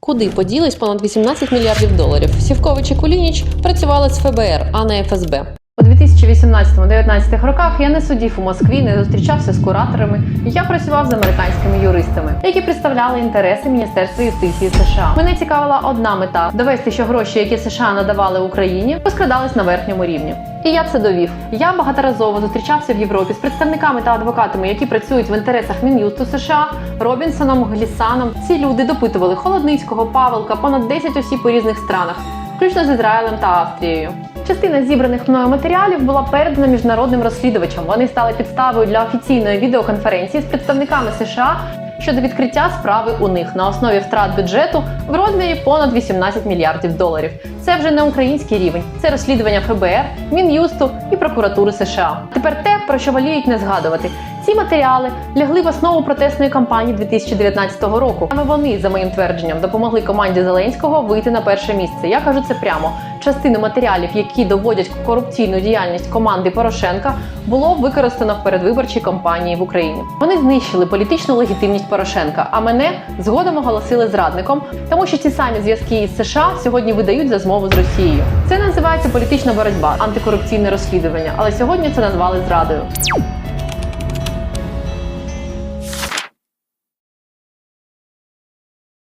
Куди поділись понад 18 мільярдів доларів? Сівкович і Кулініч працювали з ФБР, а не ФСБ. У 2018-19 роках я не судів у Москві, не зустрічався з кураторами. Я працював з американськими юристами, які представляли інтереси Міністерства юстиції США. Мене цікавила одна мета довести, що гроші, які США надавали Україні, розкрадались на верхньому рівні. І я це довів. Я багаторазово зустрічався в Європі з представниками та адвокатами, які працюють в інтересах Мін'юсту США, Робінсоном, Глісаном. Ці люди допитували Холодницького, Павелка, понад 10 осіб у різних странах, включно з Ізраїлем та Австрією. Частина зібраних мною матеріалів була передана міжнародним розслідувачам. Вони стали підставою для офіційної відеоконференції з представниками США щодо відкриття справи у них на основі втрат бюджету в розмірі понад 18 мільярдів доларів. Це вже не український рівень, це розслідування ФБР, Мін'юсту і прокуратури США. Тепер те, про що воліють не згадувати. Ці матеріали лягли в основу протестної кампанії 2019 року. Саме вони, за моїм твердженням, допомогли команді Зеленського вийти на перше місце. Я кажу це прямо. Частину матеріалів, які доводять корупційну діяльність команди Порошенка, було використано в передвиборчій кампанії в Україні. Вони знищили політичну легітимність Порошенка, а мене згодом оголосили зрадником, тому що ці самі зв'язки із США сьогодні видають за змову з Росією. Це називається політична боротьба, антикорупційне розслідування, але сьогодні це назвали зрадою.